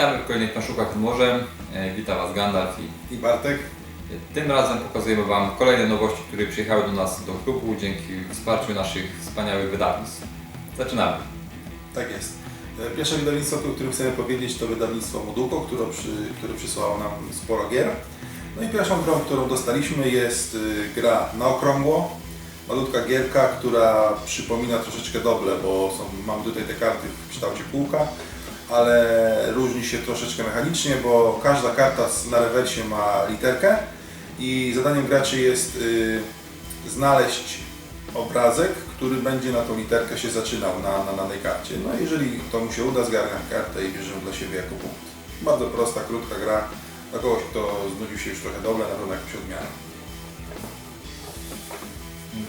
Witamy w kolejnych Paszukach nad Morzem. E, Witam Was Gandalf i I Bartek? tym razem pokazujemy Wam kolejne nowości, które przyjechały do nas do klubu dzięki wsparciu naszych wspaniałych wydawnictw. Zaczynamy. Tak jest. E, Pierwsze wydawnictwo, o którym chcemy powiedzieć, to wydawnictwo Moduko, które, przy, które przysłało nam sporo gier. No i pierwszą grą, którą dostaliśmy jest y, gra na okrągło. Malutka gierka, która przypomina troszeczkę doble, bo są, mamy tutaj te karty w kształcie kółka, ale różni się troszeczkę mechanicznie, bo każda karta na rewersie ma literkę i zadaniem graczy jest y, znaleźć obrazek, który będzie na tą literkę się zaczynał na, na danej karcie. No jeżeli to mu się uda, zgarnia kartę i bierzemy dla siebie jako punkt. Bardzo prosta, krótka gra. Dla kogoś, kto znudził się już trochę dobre, na pewno jakąś odmianę.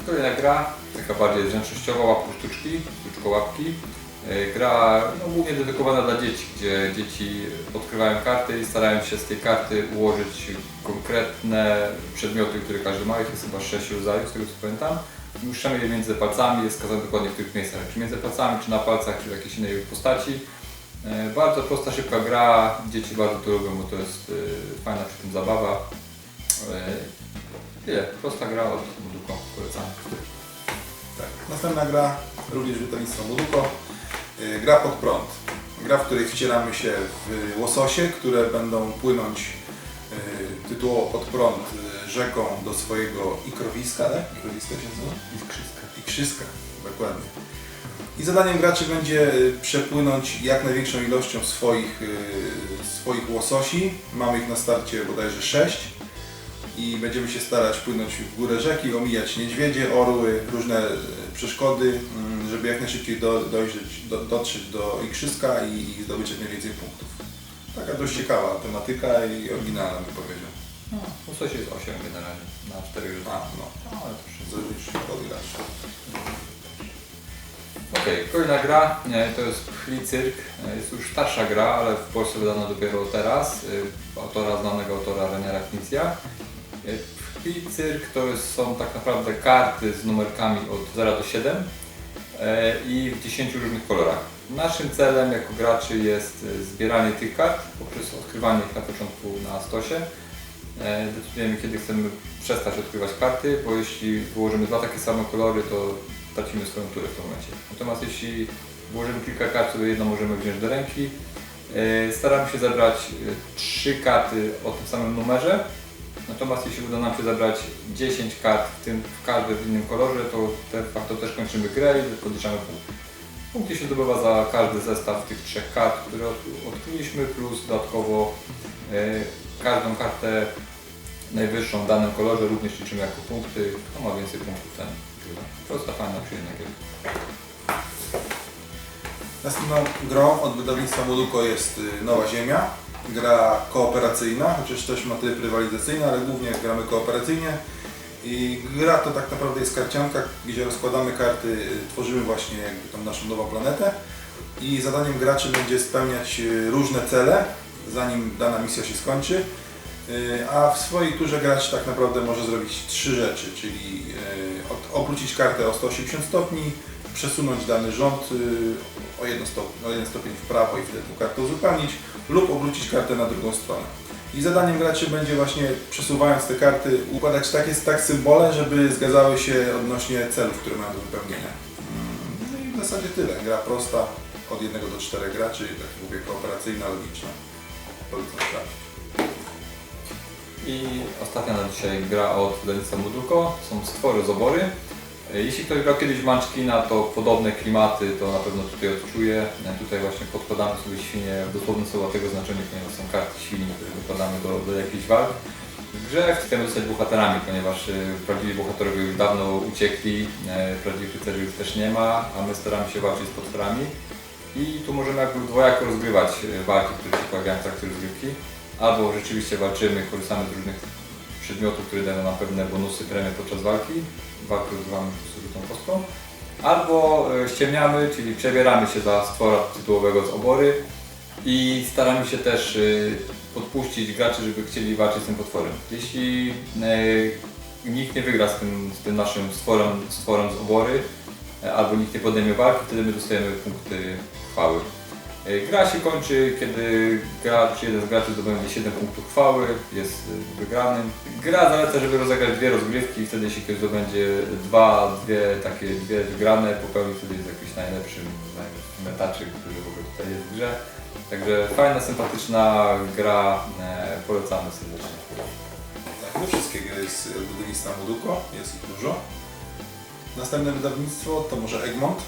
Kolejna gra, taka bardziej zręcznościowa, łapku sztuczki, sztuczko łapki. E, Gra no, głównie dedykowana dla dzieci, gdzie dzieci odkrywają karty i starają się z tej karty ułożyć konkretne przedmioty, które każdy ma. Ich jest chyba sześć rodzajów, z tego co pamiętam. I je między palcami, jest wskazane dokładnie w których miejscach, czy między palcami, czy na palcach, czy w jakiejś innej postaci. E, Bardzo prosta, szybka gra, dzieci bardzo to lubią, bo to jest e, fajna przy tym zabawa. Tyle, prosta gra od Moduko, polecam. Tak. Następna gra, również wydawnictwo Moduko. Yy, Gra pod prąd. Gra, w której wcielamy się w łososie, które będą płynąć yy, tytułowo pod prąd yy, rzeką do swojego ikrowiska, tak? Ikrowiska się nazywa? Iskrzyska. Igrzyska, dokładnie. I zadaniem graczy będzie przepłynąć jak największą ilością swoich, swoich łososi. Mamy ich na starcie bodajże 6 i będziemy się starać płynąć w górę rzeki, omijać niedźwiedzie, orły, różne y, przeszkody, mm, żeby jak najszybciej do, dojrzeć, do, dotrzeć do igrzyska i, i zdobyć jak najwięcej punktów. Taka dość ciekawa tematyka i oryginalna bym powiedział. No, no coś jest 8 generalnie, na 4 A, rzuty. no, No, ale to od gracza. Okej, kolejna gra, e, to jest Pchli Cyrk. E, Jest już starsza gra, ale w Polsce wydana dopiero teraz. e, Autora, znanego autora Reniera Knizia. E, Pchli Cyrk to są tak naprawdę karty z numerkami od 0 do 7 e, i w 10 różnych kolorach. Naszym celem jako graczy jest e, zbieranie tych kart poprzez odkrywanie ich na początku na stosie. E, Decydujemy kiedy chcemy przestać odkrywać karty, bo jeśli wyłożymy dwa takie same kolory, to tracimy swoją turę w tym momencie. Natomiast jeśli włożymy kilka kart, to jedną możemy wziąć do ręki. E, Staramy się zebrać e, trzy karty o tym samym numerze. Natomiast jeśli uda nam się zebrać 10 kart, w tym w każdym w innym kolorze, to de facto też kończymy grę i podliczamy punkty. Punkty się zdobywa za każdy zestaw tych trzech kart, które od- odkryliśmy, plus dodatkowo e, każdą kartę najwyższą w danym kolorze również liczymy jako punkty. Kto ma więcej punktów, ten wygrywa. Prosta, fajna, przyjemna gierka. Następną grą od wydawnictwa Moduko jest y, Nowa Ziemia. Gra kooperacyjna, chociaż też ma tryb rywalizacyjny, ale głównie gramy kooperacyjnie. I gra to tak naprawdę jest karcianka, gdzie rozkładamy karty, y, tworzymy właśnie jakby naszą nową planetę. I zadaniem graczy będzie spełniać y, różne cele, zanim dana misja się skończy. Y, A w swojej turze gracz tak naprawdę może zrobić trzy rzeczy, czyli obrócić kartę o 180 stopni, przesunąć dany rząd y, o, stop, o jeden stopień w prawo i wtedy tę kartę uzupełnić, lub obrócić kartę na drugą stronę. I zadaniem graczy będzie właśnie przesuwając te karty układać takie tak symbole, żeby zgadzały się odnośnie celów, które mają do wypełnienia. No i w zasadzie tyle. Gra prosta, od jednego do czterech graczy, tak jak mówię, kooperacyjna, logiczna. Polecam sprawdzić. I ostatnia na dzisiaj gra od wydawnictwa Moduko, są stwory z obory. E, Jeśli ktoś grał kiedyś Munchkina, to podobne klimaty to na pewno tutaj odczuje. Tutaj właśnie podkładamy sobie świnie w dosłownym słowa tego znaczeniu, ponieważ są karty świni, które dokładamy do, do jakichś walk. W grze chcemy zostać bohaterami, ponieważ e, prawdziwi bohaterowie już dawno uciekli, e, prawdziwych rycerzy już też nie ma, a my staramy się walczyć z potworami. I tu możemy jakby dwojako rozgrywać walki, które się pojawiają w trakcie rozgrywki. Albo rzeczywiście walczymy, korzystamy z różnych przedmiotów, które dają nam pewne bonusy, premie podczas walki. Walkę rozgrywamy po prostu tą kostką. Albo e, ściemniamy, czyli przebieramy się za stwora tytułowego z obory i staramy się też e, podpuścić graczy, żeby chcieli walczyć z tym potworem. Jeśli e, nikt nie wygra z tym, z tym naszym stworem, stworem z obory, albo nikt nie podejmie walki, wtedy my dostajemy punkty chwały. E, Gra się kończy, kiedy gracz, jeden z graczy zdobędzie 7 punktów chwały, jest e, wygranym. Gra zaleca, żeby rozegrać dwie rozgrywki, wtedy jeśli ktoś zdobędzie dwa, dwie takie dwie wygrane, popełni wtedy jest jakiś najlepszy, najlepszy metaczyk, który w ogóle tutaj jest w grze. Także fajna, sympatyczna gra, e, polecamy serdecznie. Tak, nie wszystkie gry z wydawnictwa Moduko, jest ich dużo. Następne wydawnictwo to może Egmont.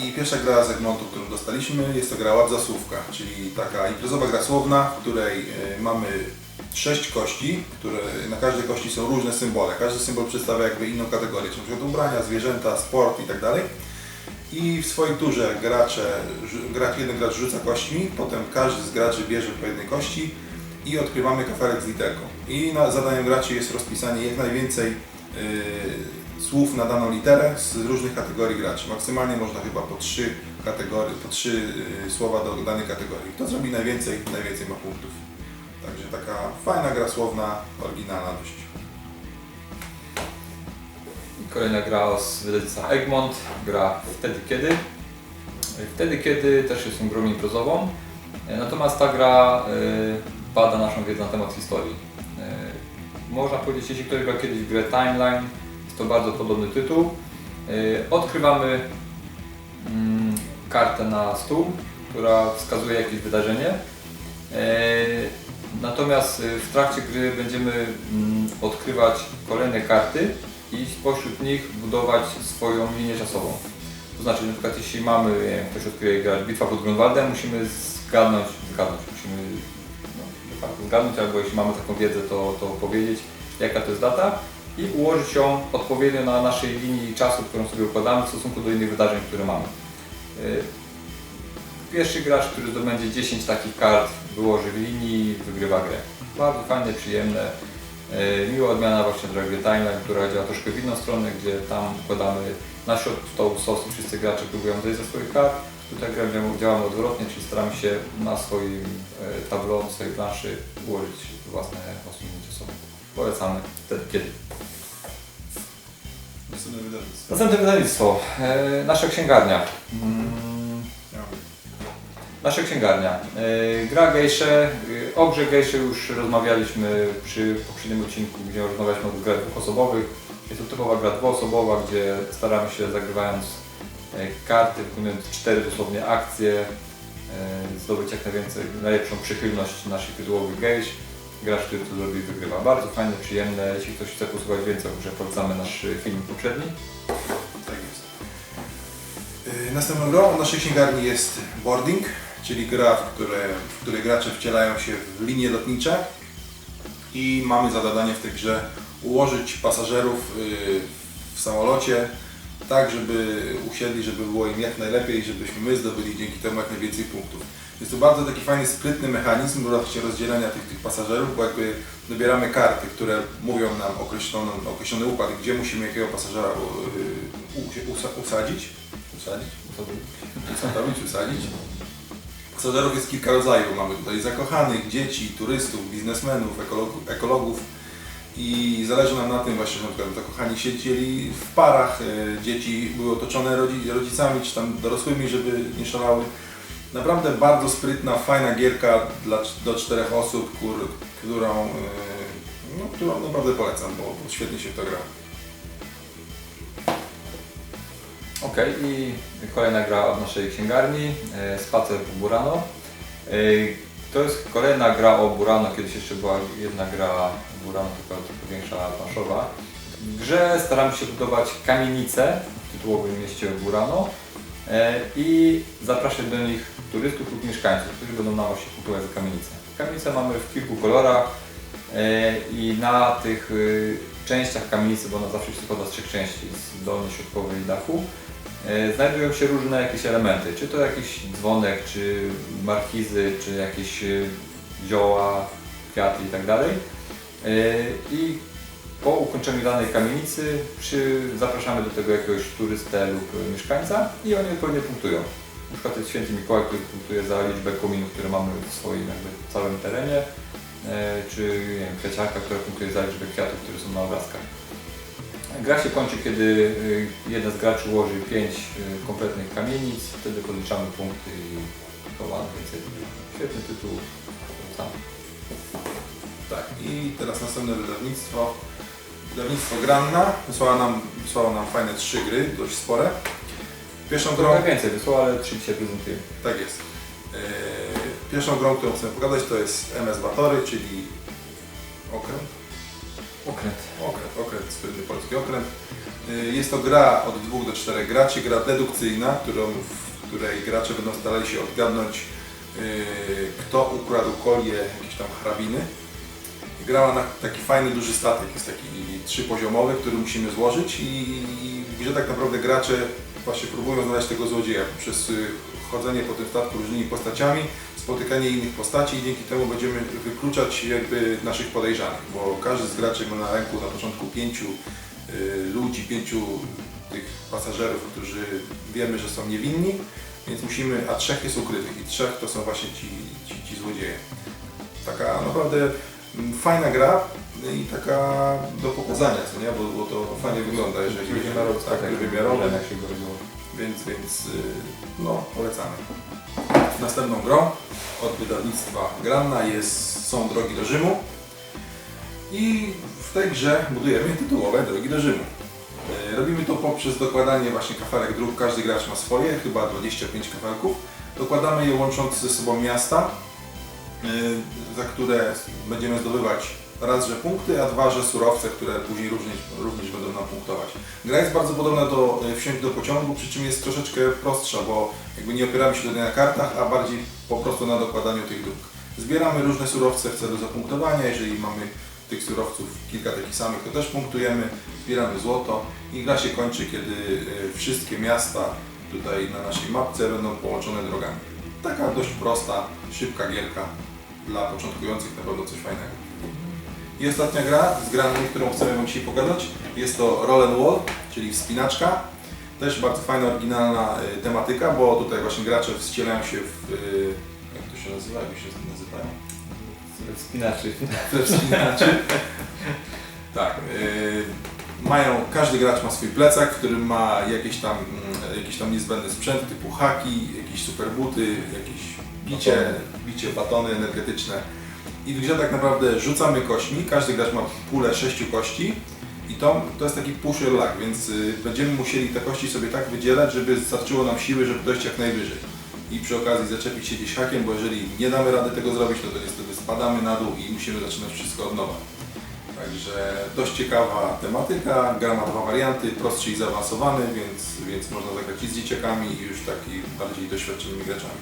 Yy, I pierwsza gra z Egmontu, którą dostaliśmy, jest to gra Ładzasłówka, czyli taka imprezowa gra słowna, w której yy, mamy sześć kości, które na każdej kości są różne symbole. Każdy symbol przedstawia jakby inną kategorię, czyli przykład ubrania, zwierzęta, sport i tak. I w swojej turze gracze, gracz, jeden gracz rzuca kośćmi, potem każdy z graczy bierze po jednej kości i odkrywamy kafelek z literką. I na zadaniem graczy jest rozpisanie jak najwięcej y, słów na daną literę z różnych kategorii graczy. Maksymalnie można chyba po trzy kategorie, po trzy y, słowa do danej kategorii. Kto zrobi najwięcej, najwięcej ma punktów. Także taka fajna gra słowna, oryginalna dość. Kolejna gra z wydawnictwa Egmont, gra Wtedy Kiedy. Wtedy Kiedy też jest grą imprezową, E, natomiast ta gra bada naszą wiedzę na temat historii. Można powiedzieć, jeśli ktoś grał kiedyś w grę Timeline, to bardzo podobny tytuł. E, Odkrywamy mm, kartę na stół, która wskazuje jakieś wydarzenie. E, Natomiast e, w trakcie gry będziemy mm, odkrywać kolejne karty i spośród nich budować swoją linię czasową. To znaczy, na przykład jeśli mamy, wiem, ktoś odkryje grać Bitwa pod Grunwaldem, musimy zgadnąć, zgadnąć, musimy no, zgadnąć, albo jeśli mamy taką wiedzę, to, to powiedzieć, jaka to jest data i ułożyć ją odpowiednio na naszej linii czasu, którą sobie układamy w stosunku do innych wydarzeń, które mamy. Y, Pierwszy gracz, który zdobędzie 10 takich kart, wyłoży w linii, wygrywa grę. Bardzo fajne, przyjemne. E, Miła odmiana właśnie dla gry Timeline, która działa troszkę w inną stronę, gdzie tam układamy na środku stołu sos i wszyscy gracze próbują zejść ze swoich kart. Tutaj działamy odwrotnie, czyli staramy się na swoim e, tableau, na swojej planszy ułożyć własne osunięcie sobie. Polecamy wtedy kiedy. Następne wydawnictwo. Następne wydawnictwo. E, nasza księgarnia. Mm, Nasza księgarnia. Yy, Gra gejsze. Yy, O grze gejsze już rozmawialiśmy przy poprzednim odcinku, gdzie rozmawialiśmy o grach dwuosobowych. Jest to typowa gra dwuosobowa, gdzie staramy się zagrywając e, karty, wykonując cztery dosłownie akcje, e, zdobyć jak najwięcej, najlepszą przychylność naszych tytułowych Gracz, który to zrobi, wygrywa. Bardzo fajne, przyjemne. Jeśli ktoś chce posłuchać więcej grze, polecamy nasz e, film poprzedni. Tak jest. Yy, Następną grą w naszej księgarni jest boarding, czyli gra, w, które, w której gracze wcielają się w linie lotnicze i mamy za zadanie w tej grze ułożyć pasażerów yy, w samolocie tak, żeby usiedli, żeby było im jak najlepiej i żebyśmy my zdobyli dzięki temu jak najwięcej punktów. Jest to bardzo taki fajny, sprytny mechanizm właśnie rozdzielenia tych, tych pasażerów, bo jakby dobieramy karty, które mówią nam określoną, określony układ, gdzie musimy jakiego pasażera usa- usadzić. Usadzić? Ustawić, usadzić. Pasażerów jest kilka rodzajów. Mamy tutaj zakochanych, dzieci, turystów, biznesmenów, ekologów. I zależy nam na tym właśnie, że na przykład zakochani siedzieli w parach, e, dzieci były otoczone rodzi- rodzicami czy tam dorosłymi, żeby nie szalały. Naprawdę bardzo sprytna, fajna gierka dla, do czterech osób, kur, którą, e, no, którą naprawdę polecam, bo, świetnie się to gra. Ok, i kolejna gra od naszej księgarni, e, Spacer po Burano. To jest kolejna gra o Burano, kiedyś jeszcze była jedna gra Burano, tylko większa, planszowa. W grze staramy się budować kamienice w tytułowym mieście Burano e, i zapraszać do nich turystów lub mieszkańców, którzy będą nam właśnie kupować kamienice. Kamienice mamy w kilku kolorach e, i na tych y, częściach kamienicy, bo ona zawsze się składa z trzech części, z dolnej, środkowej i dachu, E, znajdują się różne jakieś elementy, czy to jakiś dzwonek, czy markizy, czy jakieś e, zioła, kwiaty i tak. E, I po ukończeniu danej kamienicy przy, zapraszamy do tego jakiegoś turystę lub e, mieszkańca i oni odpowiednio punktują. Na przykład jest święty Mikołaj, który punktuje za liczbę kominów, które mamy w swoim jakby całym terenie, e, czy nie wiem, która punktuje za liczbę kwiatów, które są na obrazkach. Gra się kończy, kiedy y, jeden z graczy ułoży 5 kompletnych kamienic, wtedy podliczamy punkty i to ma więcej. Świetny tytuł. Sam. I teraz następne wydawnictwo. Wydawnictwo Granna wysłała nam, wysłała nam fajne trzy gry, dość spore. Pierwszą grą, Trochę więcej wysłał, ale trzy dzisiaj prezentuję. tak jest. Yy, pierwszą grą, którą chcę pokazać, to jest MS Batory, czyli okręt. Okręt. Okręt, okręt, słynny polski okręt. Yy, Jest to gra od 2 do 4 graczy, gra dedukcyjna, którą, w której gracze będą starali się odgadnąć, yy, kto ukradł kolię jakiejś tam hrabiny. Gra ma na taki fajny, duży statek, jest taki trzypoziomowy, który musimy złożyć i, i gdzie tak naprawdę gracze właśnie próbują znaleźć tego złodzieja przez y, chodzenie po tym statku różnymi postaciami, spotykanie innych postaci i dzięki temu będziemy wykluczać jakby naszych podejrzanych, bo każdy z graczy ma na ręku na początku pięciu y, ludzi, pięciu tych pasażerów, którzy wiemy, że są niewinni, więc musimy, a trzech jest ukrytych i trzech to są właśnie ci, ci, ci złodzieje. Taka naprawdę fajna gra i taka do pokazania, co nie? Bo, bo to fajnie wygląda, jeżeli Trójwymiarowy tak, trójwymiarowy, jak się go robiło. więc, więc y, no, polecamy. Następną grą od wydawnictwa Granna jest Są drogi do Rzymu i w tej grze budujemy tytułowe drogi do Rzymu. Y, Robimy to poprzez dokładanie właśnie kafelek dróg, każdy gracz ma swoje, chyba 25 kafelków. Dokładamy je łącząc ze sobą miasta, za które będziemy zdobywać raz, że punkty, a dwa, że surowce, które później również, również będą nam punktować. Gra jest bardzo podobna do y, wsiąść do pociągu, przy czym jest troszeczkę prostsza, bo jakby nie opieramy się tutaj na kartach, a bardziej po prostu na dokładaniu tych dróg. Zbieramy różne surowce w celu zapunktowania, jeżeli mamy tych surowców kilka takich samych, to też punktujemy, zbieramy złoto i gra się kończy, kiedy y, wszystkie miasta tutaj na naszej mapce będą połączone drogami. Taka dość prosta, szybka gierka dla początkujących na pewno coś fajnego. I ostatnia gra z grami, którą chcemy Wam dzisiaj pokazać, jest to Roll and Wall, czyli wspinaczka. Też bardzo fajna, oryginalna y, tematyka, bo tutaj właśnie gracze wcielają się w... y, jak to się nazywa? Jak się nazywają? Wspinaczy. wspinaczy. tak. y, mają, każdy gracz ma swój plecak, w którym ma jakieś tam, mm, jakiś tam niezbędny sprzęt typu haki, jakieś superbuty, jakieś bicie, bicie, batony energetyczne. I grze tak naprawdę rzucamy kośćmi, każdy gracz ma pulę sześciu kości i to, to jest taki push your luck, więc y, będziemy musieli te kości sobie tak wydzielać, żeby starczyło nam siły, żeby dojść jak najwyżej. I przy okazji zaczepić się gdzieś hakiem, bo jeżeli nie damy rady tego zrobić, no to niestety spadamy na dół i musimy zaczynać wszystko od nowa. Także dość ciekawa tematyka, gra ma dwa warianty, prostszy i zaawansowany, więc, więc można zagrać i z dzieciakami i już taki bardziej doświadczonymi graczami.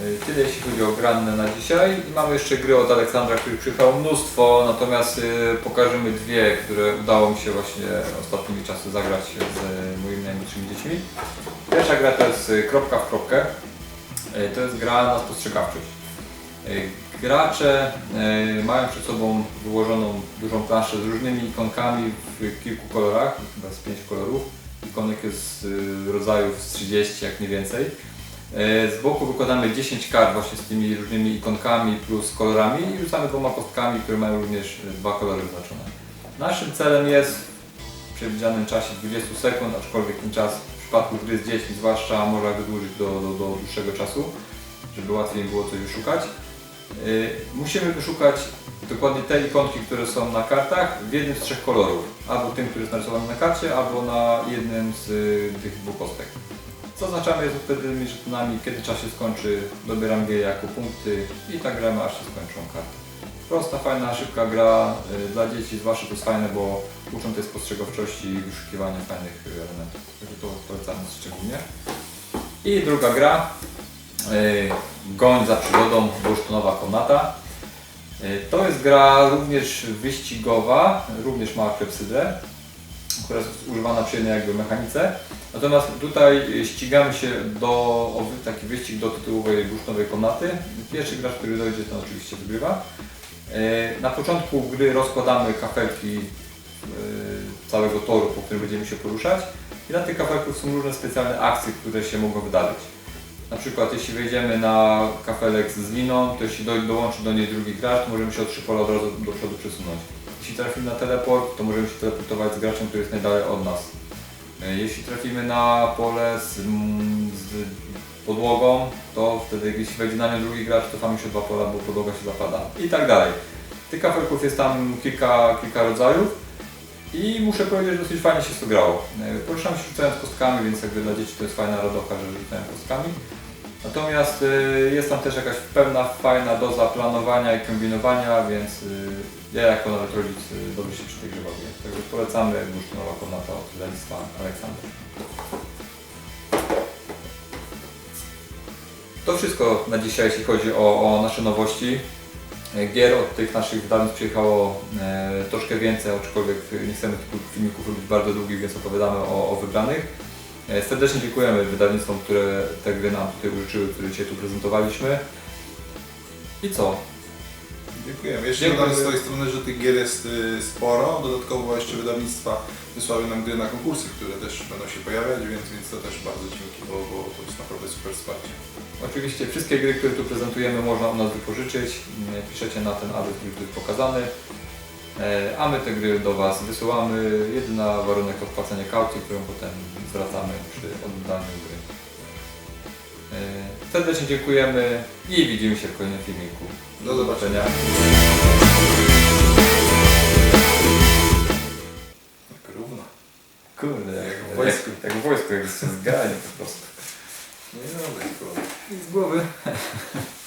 Y, Tyle jeśli chodzi o grannę na dzisiaj. I mamy jeszcze gry od Aleksandra, których przyjechało mnóstwo, natomiast y, pokażemy dwie, które udało mi się właśnie ostatnimi czasy zagrać z y, moimi najmłodszymi dziećmi. Pierwsza gra to jest Kropka w kropkę. To jest gra na spostrzegawczość. Gracze mają przed sobą wyłożoną dużą planszę z różnymi ikonkami w kilku kolorach, chyba z pięć kolorów. Ikonek jest y, rodzajów z 30, jak nie więcej. E, Z boku wykładamy 10 kart właśnie z tymi różnymi ikonkami plus kolorami i rzucamy dwoma kostkami, które mają również e, dwa kolory wyznaczone. Naszym celem jest w przewidzianym czasie 20 sekund, aczkolwiek ten czas w przypadku gry z dziećmi zwłaszcza można wydłużyć do, do, do dłuższego czasu, żeby łatwiej było coś wyszukać. E, Musimy wyszukać dokładnie te ikonki, które są na kartach w jednym z trzech kolorów. Albo tym, który jest narysowany na karcie, albo na jednym z y, tych dwóch kostek. Zaznaczamy je odpowiednimi żetonami, kiedy czas się skończy, dobieramy je jako punkty i tak gramy aż się skończą karty. Prosta, fajna, szybka gra y, dla dzieci, zwłaszcza to jest fajne, bo uczą tej spostrzegawczości i wyszukiwania fajnych y, elementów. Także to polecamy szczególnie. I druga gra, Goń za przygodą, bursztynowa komnata. Y, To jest gra również wyścigowa, również ma klepsydrę, która jest używana przy jednej jakby mechanice. Natomiast tutaj y, ścigamy się do, taki wyścig do tytułowej bursztynowej komnaty. Pierwszy gracz, który dojdzie, ten oczywiście wygrywa. Y, Na początku gry rozkładamy kafelki całego toru, po którym będziemy się poruszać. I na tych kafelkach są różne specjalne akcje, które się mogą wydarzyć. Na przykład jeśli wejdziemy na kafelek z liną, to jeśli do, dołączy do niej drugi gracz, to możemy się o trzy pola od razu do przodu przesunąć. Jeśli trafimy na teleport, to możemy się teleportować z graczem, który jest najdalej od nas. E, Jeśli trafimy na pole z, z podłogą, to wtedy jeśli wejdzie na nie drugi gracz, to tam się dwa pola, bo podłoga się zapada. I tak dalej. Tych kafelków jest tam kilka, kilka rodzajów. I muszę powiedzieć, że dosyć fajnie się to grało. E, Poruszam się rzucając kostkami, więc jakby dla dzieci to jest fajna radocha, że rzucają kostkami. Natomiast y, jest tam też jakaś pewna fajna doza planowania i kombinowania, więc y, ja jako nawet rodzic y, dobrze się przy tej grze bawię. Także polecamy Bursztynowa Komnata od wydawnictwa Aleksander. To wszystko na dzisiaj, jeśli chodzi o, o nasze nowości. E, Gier od tych naszych wydawnictw przyjechało e, troszkę więcej, aczkolwiek nie chcemy tych filmików robić bardzo długich, więc opowiadamy o, o wybranych. E, Serdecznie dziękujemy wydawnictwom, które te gry nam tutaj użyczyły, które dzisiaj tu prezentowaliśmy. I co? Dziękujemy. Jeszcze Dziękuję. dodam z swojej strony, że tych gier jest y, sporo. Dodatkowo jeszcze wydawnictwa wysłały nam gry na konkursy, które też będą się pojawiać, więc, więc to też bardzo dzięki, bo, bo to jest naprawdę super wsparcie. Oczywiście wszystkie gry, które tu prezentujemy można u nas wypożyczyć. Mm, Piszecie na ten adres, który jest pokazany. E, A my te gry do Was wysyłamy. Jedyna warunek to wpłacenie kaucji, którą potem zwracamy przy oddaniu gry. E, Serdecznie dziękujemy i widzimy się w kolejnym filmiku. Do zobaczenia. Tak równo. Kurde, jak, w wojsku. jak w wojsku, jak się po prostu. Nie, no, tak, I z głowy.